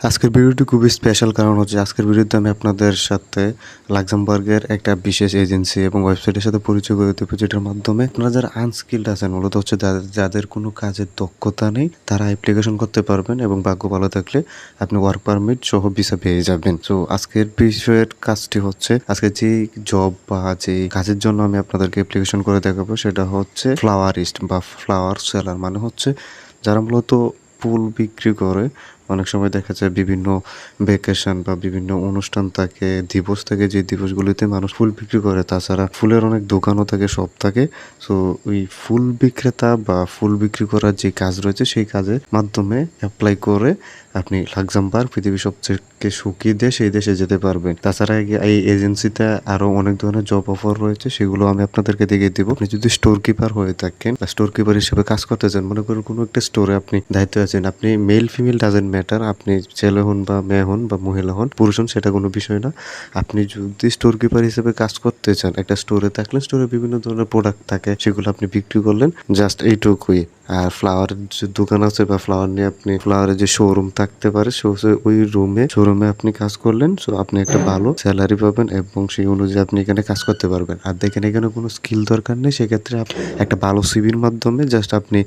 আজকের ভিডিওটি খুবই স্পেশাল কারণ হচ্ছে আজকের ভিডিওতে আমি আপনাদের সাথে লাক্সামবার্গের একটা বিশেষ এজেন্সি এবং ওয়েবসাইটের সাথে পরিচয় করে দেবো যেটার মাধ্যমে আপনারা যারা আনস্কিল্ড আছেন, মূলত হচ্ছে যাদের কোনো কাজের দক্ষতা নেই, তারা অ্যাপ্লিকেশন করতে পারবেন এবং ভাগ্য ভালো থাকলে আপনি ওয়ার্ক পারমিট সহ ভিসা পেয়ে যাবেন। তো আজকের বিষয়ের কাজটি হচ্ছে, আজকে যে জব বা যে কাজের জন্য আমি আপনাদেরকে অ্যাপ্লিকেশন করে দেখাবো, সেটা হচ্ছে ফ্লাওয়ারিস্ট বা ফ্লাওয়ার সেলার মানে হচ্ছে যারা মূলত ফুল বিক্রি করে অনেক সময় দেখা যায় বিভিন্ন ভেকেশন বা বিভিন্ন অনুষ্ঠান থাকে দিবস থাকে, যে দিবসগুলিতে মানুষ ফুল বিক্রি করে। তাছাড়া ফুলের অনেক দোকানও থাকে সব থাকে। সো ওই ফুল বিক্রেতা বা ফুল বিক্রি করার যে কাজ রয়েছে, সেই কাজের মাধ্যমে অ্যাপ্লাই করে আপনি লাক্সামবার্গ, পৃথিবীর সবচেয়ে সুখী দেশ, এই দেশে যেতে পারবেন। তাছাড়া এই- এজেন্সিতে আরও অনেক ধরনের জব অফার রয়েছে, সেগুলো আমি আপনাদেরকে দেখিয়ে দিব। আপনি যদি স্টোর কিপার হয়ে থাকেন বা স্টোর কিপার হিসেবে কাজ করতে চান, মনে করুন কোনো একটা স্টোরে আপনি দায়িত্ব আছেন, আপনি মেল ফিমেল ডাজেন্ট ম্যাটার আপনি ছেলে হন বা মেয়ে হন বা মহিলা হন, পুরুষ হন, সেটা কোনো বিষয় না। আপনি যদি স্টোর কিপার হিসেবে কাজ করতে চান, একটা স্টোরে থাকলে স্টোরে বিভিন্ন ধরনের প্রোডাক্ট থাকে, সেগুলো আপনি বিক্রি করলেন জাস্ট এইটুকুই। আর ফ্লাওয়ারের যে দোকান আছে বা ফ্লাওয়ার নিয়ে আপনি ফ্লাওয়ারের যে শোরুম থাকতে পারে ওই রুমে শোরুমে আপনি কাজ করলেন সো আপনি একটা ভালো স্যালারি পাবেন এবং সেই অনুযায়ী আপনি এখানে কাজ করতে পারবেন। আর দেখেন, এখানে কোনো স্কিল দরকার নেই, সেক্ষেত্রে একটা ভালো সিভির মাধ্যমে জাস্ট আপনি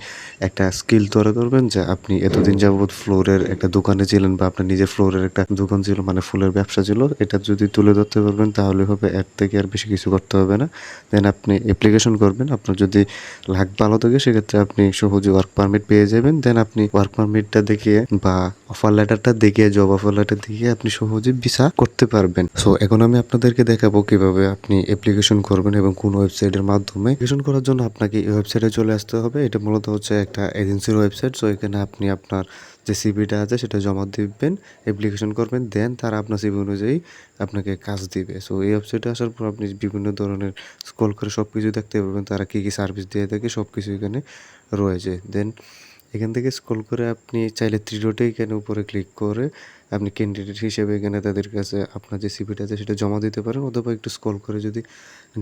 একটা স্কিল তৈরি করবেন যে আপনি এতদিন যাবত ফ্লোরের একটা দোকানে ছিলেন বা আপনার নিজের ফ্লোরের একটা দোকান ছিল মানে ফুলের ব্যবসা ছিল, এটা যদি তুলে ধরতে পারবেন তাহলে হবে এর থেকে আর বেশি কিছু করতে হবে না। দেন আপনি অ্যাপ্লিকেশন করবেন, আপনার যদি লাখ ভালো থাকে সেক্ষেত্রে আপনি সহজে ওয়ার্ক পারমিট পেয়ে যাবেন। দেন আপনি ওয়ার্ক পারমিটটা দেখিয়ে বা অফার লেটারটা দেখে জব অফার লেটার দেখে আপনি সহজে ভিসা করতে পারবেন। সো এখন আমি আপনাদেরকে দেখাবো কীভাবে আপনি অ্যাপ্লিকেশন করবেন এবং কোন ওয়েবসাইটের মাধ্যমে অ্যাপ্লিকেশন করার জন্য আপনাকে এই ওয়েবসাইটে চলে আসতে হবে। এটা মূলত হচ্ছে একটা এজেন্সির ওয়েবসাইট সো এখানে আপনি আপনার যে সিভিটা আছে, সেটা জমা দিবেন অ্যাপ্লিকেশন করবেন দেন তারা আপনার সিভি অনুযায়ী আপনাকে কাজ দিবে। সো এই ওয়েবসাইটে আসার পর আপনি বিভিন্ন ধরনের স্ক্রল করে সব কিছু দেখতে পারবেন, তারা কী কী সার্ভিস দিয়ে থাকে সব কিছু এখানে রয়েছে। দেন এখান থেকে স্ক্রল করে আপনি চাইলে ত্রিডোটে এখানে উপরে ক্লিক করে আপনি ক্যান্ডিডেট হিসেবে এখানে তাদের কাছে আপনার যে সিভিটা আছে সেটা জমা দিতে পারেন অথবা একটু স্ক্রল করে যদি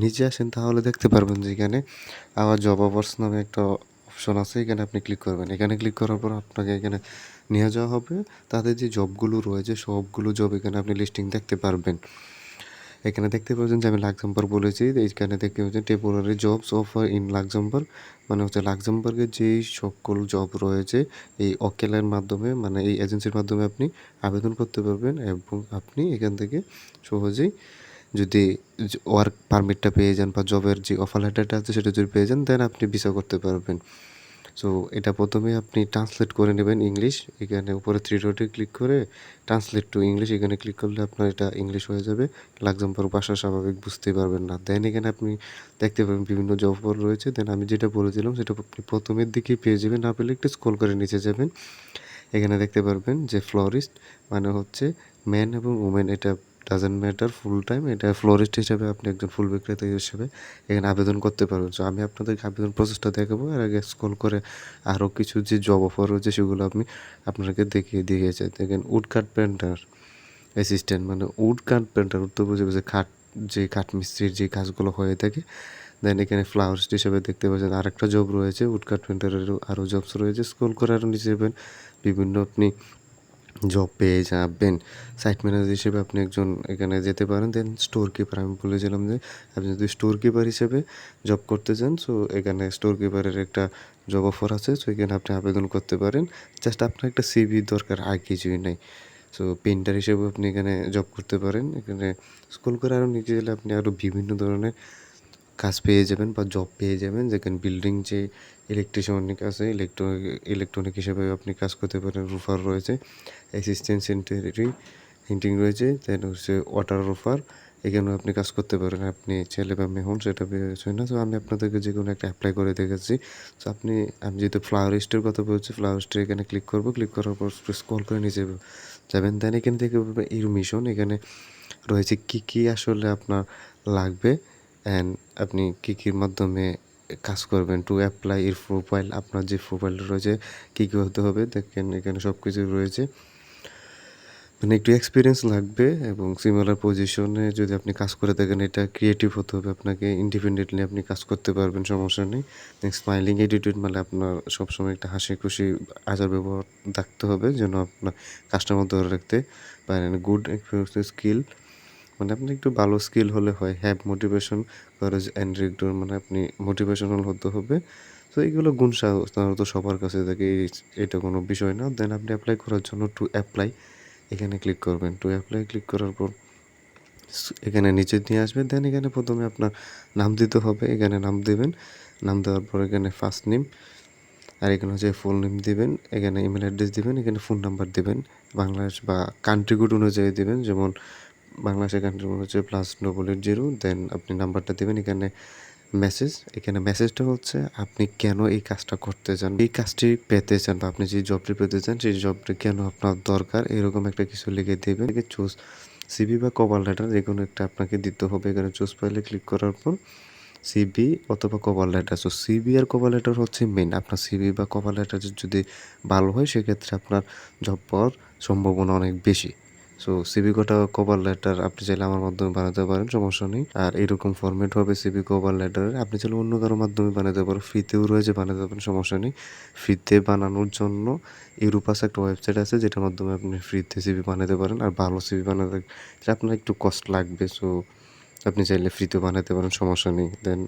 নিচে আসেন তাহলে দেখতে পারবেন যে এখানে আবার জব অফার্স নামে একটা অপশন আছে, এখানে আপনি ক্লিক করবেন। এখানে ক্লিক করার পর আপনাকে এখানে নিয়ে যাওয়া হবে। তাদের যে জবগুলো রয়েছে, সবগুলো জব এখানে আপনি লিস্টিং দেখতে পারবেন। এখানে দেখতে পাচ্ছেন যে আমি লাক্সামবার্গ বলেছি এইখানে দেখতে পাচ্ছেন temporary jobs offer in Luxembourg মানে হচ্ছে লাক্সামবার্গের যেই সকল জব রয়েছে, এই অকেলের মাধ্যমে মানে এই এজেন্সির মাধ্যমে আপনি আবেদন করতে পারবেন এবং আপনি এখান থেকে সহজেই যদি ওয়ার্ক পারমিটটা পেয়ে যান বা জবের যে অফার লেটারটা আছে সেটা যদি পেয়ে যান দেন আপনি ভিসা করতে পারবেন। সো এটা প্রথমে আপনি ট্রান্সলেট করে নেবেন ইংলিশ এখানে উপরে থ্রি ডটে ক্লিক করে ট্রান্সলেট টু ইংলিশ এখানে ক্লিক করলে আপনার এটা ইংলিশ হয়ে যাবে। লাক্সামবার্গ ভাষা স্বাভাবিক বুঝতেই পারবেন না। দেন এখানে আপনি দেখতে পাবেন বিভিন্ন জব রয়েছে। দেন আমি যেটা বলেছিলাম, সেটা আপনি প্রথমের দিকেই পেয়ে যাবেন। না পেলে একটু স্ক্রল করে নিচে যাবেন। এখানে দেখতে পারবেন যে ফ্লোরিস্ট মানে হচ্ছে ম্যান এবং উমেন এটা ডাজেন্ট ম্যাটার ফুল টাইম এটা ফ্লোরিস্ট হিসেবে আপনি একজন ফুল বিক্রেতা হিসেবে এখানে আবেদন করতে পারবেন। সো আমি আপনাদেরকে আবেদন প্রসেসটা দেখাবো আর আগে স্ক্রল করে আরও কিছু যে জব অফার রয়েছে সেগুলো আমি আপনাকে দেখিয়ে দিয়েছি। দেখেন উড কাট পেন্টার অ্যাসিস্ট্যান্ট মানে উড কাট পেন্টার উত্তর বুঝে বুঝে খাট, যে কাঠ মিস্ত্রির যে কাজগুলো হয়ে থাকে। দেন এখানে ফ্লাওয়ার্স হিসেবে দেখতে পাচ্ছেন আরেকটা জব রয়েছে উড কাট পেন্টারেরও আরও জবস রয়েছে। স্ক্রল করে আরও নিচে যাবেন। বিভিন্ন আপনি জব পেয়ে যাবেন। সাইট ম্যানেজার হিসেবে আপনি একজন এখানে যেতে পারেন। দেন স্টোর কিপার আমি বলেছিলাম যে, আপনি যদি স্টোর কিপার হিসেবে জব করতে চান সো এখানে স্টোর কিপারের একটা জব অফার আছে সো এখানে আপনি আবেদন করতে পারেন। জাস্ট আপনার একটা সিভি দরকার, আর কিছুই নেই। সো পেন্টার হিসেবে আপনি এখানে জব করতে পারেন। এখানে স্কুল করে আরও নিচে গেলে আপনি আরও বিভিন্ন ধরনের কাজ পেয়ে যাবেন বা জব পেয়ে যাবেন। যেখানে বিল্ডিং যে ইলেকট্রিশিয়ানিক আছে ইলেকট্রনিক ইলেকট্রনিক হিসেবে আপনি কাজ করতে পারেন রুফার রয়েছে অ্যাসিস্ট্যান্ট সেন্টারি হিন্টিং রয়েছে দেন হচ্ছে ওয়াটার রুফার এখানেও আপনি কাজ করতে পারেন। আপনি ছেলে বা মেয়ে হন, সেটা বিষয় না। তো আমি আপনাদেরকে যে কোনো একটা অ্যাপ্লাই করে দেখেছি তো আপনি, আমি যেহেতু ফ্লাওয়ারিস্টের কথা বলছি ফ্লাওয়ারিস্টের এখানে ক্লিক করব। ক্লিক করার পর স্কল করে নিচে যাবেন। দেন এখান থেকে ইর মিশন এখানে রয়েছে কি কি আসলে আপনার লাগবে। অ্যান্ড আপনি কী কীর মাধ্যমে কাজ করবেন? টু অ্যাপ্লাই এর প্রোফাইল আপনার যে প্রোফাইল রয়েছে, কী কী হতে হবে? দেখেন, এখানে সব কিছু রয়েছে। মানে একটু এক্সপিরিয়েন্স লাগবে এবং সিমিলার পজিশনে যদি আপনি কাজ করে থাকেন, এটা ক্রিয়েটিভ হতে হবে আপনাকে। ইন্ডিপেন্ডেন্টলি আপনি কাজ করতে পারবেন, সমস্যা নেই। স্মাইলিং অ্যাটিটিউড মানে আপনার সবসময় একটা হাসি খুশি আচার ব্যবহার থাকতে হবে যেন আপনার কাস্টমার ধরে রাখতে পারেন। গুড স্কিল মানে আপনি একটু ভালো স্কিল হলে হয়। Have motivation courage and rigour মানে আপনি মোটিভেশনাল হতে হবে। তো এইগুলো গুণ সাধারণত সবার কাছে থাকে এটা কোনো বিষয় না। দেন আপনি অ্যাপ্লাই করার জন্য টু অ্যাপ্লাই এখানে ক্লিক করবেন। টু অ্যাপ্লাই ক্লিক করার পর এখানে নিচে নিয়ে আসবে। দেন এখানে প্রথমে আপনার নাম দিতে হবে, এখানে নাম দেবেন। নাম দেওয়ার পর এখানে ফার্স্ট নেম আর এখানে হচ্ছে ফুল নেম দিবেন। এখানে ইমেল অ্যাড্রেস দিবেন, এখানে ফোন নাম্বার দিবেন। বাংলাদেশ বা কান্ট্রি কোড অনুযায়ী দিবেন। যেমন বাংলাদেশের কান্ট্রি কোড হচ্ছে plus double eight zero then আপনি নাম্বারটা দেবেন এখানে মেসেজ এখানে মেসেজটা হচ্ছে আপনি কেন এই কাজটা করতে চান? এই কাজটি পেতে চান বা আপনি যে জবটি পেতে চান, সেই জবটি কেন আপনার দরকার? এরকম একটা কিছু লিখে দেবেন। চুজ সিবি বা কভার লেটার যে কোনো একটা আপনাকে দিতে হবে। এখানে চুজ ফাইলে ক্লিক করার পর সিবি অথবা কভার লেটার সো সিবি আর কভার লেটার হচ্ছে মেন আপনার সিবি বা কভার লেটার যদি ভালো হয়, সেক্ষেত্রে আপনার জব পাওয়ার সম্ভাবনা অনেক বেশি। সো সিবি কোটা কভার লেটার আপনি চাইলে আমার মাধ্যমে বানাতে পারেন, সমস্যা নেই। আর এরকম ফরম্যাট হবে সিবি কভার লেটারের আপনি চাইলে অন্য কারোর মাধ্যমে বানাতে পারেন। ফ্রিতেও রয়েছে, বানাতে পারেন, সমস্যা নেই। ফ্রিতে বানানোর জন্য ইউরোপাস একটা ওয়েবসাইট আছে, যেটার মাধ্যমে আপনি ফ্রিতে সিবি বানাতে পারেন আর ভালো সিবি বানাতে সেটা আপনার একটু কস্ট লাগবে সো আপনি চাইলে ফ্রিতে বানাতে পারেন, সমস্যা নেই। দেন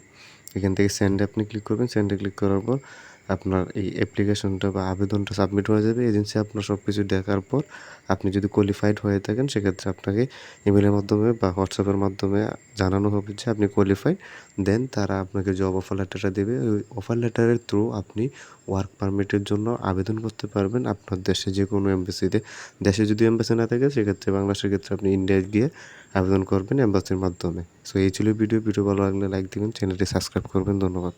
এখান থেকে সেন্ডে আপনি ক্লিক করবেন সেন্ডে ক্লিক করার পর আপনার এই অ্যাপ্লিকেশনটা বা আবেদনটা সাবমিট হয়ে যাবে এজেন্সি আপনার সব কিছু দেখার পর আপনি যদি কোয়ালিফাইড হয়ে থাকেন, সেক্ষেত্রে আপনাকে ইমেলের মাধ্যমে বা হোয়াটসঅ্যাপের মাধ্যমে জানানো হবে যে আপনি কোয়ালিফাইড দেন তারা আপনাকে জব অফার লেটারটা দেবে। ওই অফার লেটারের থ্রু আপনি ওয়ার্ক পারমিটের জন্য আবেদন করতে পারবেন। আপনার দেশে যে কোনো এম্বাসিতে দেশে যদি এম্বাসি না থাকে, সেক্ষেত্রে বাংলাদেশের ক্ষেত্রে আপনি ইন্ডিয়ায় গিয়ে আবেদন করবেন এম্বাসির মাধ্যমে। সো এই ছিল ভিডিও ভিডিও ভালো লাগলে লাইক দিবেন চ্যানেলটি সাবস্ক্রাইব করবেন। ধন্যবাদ।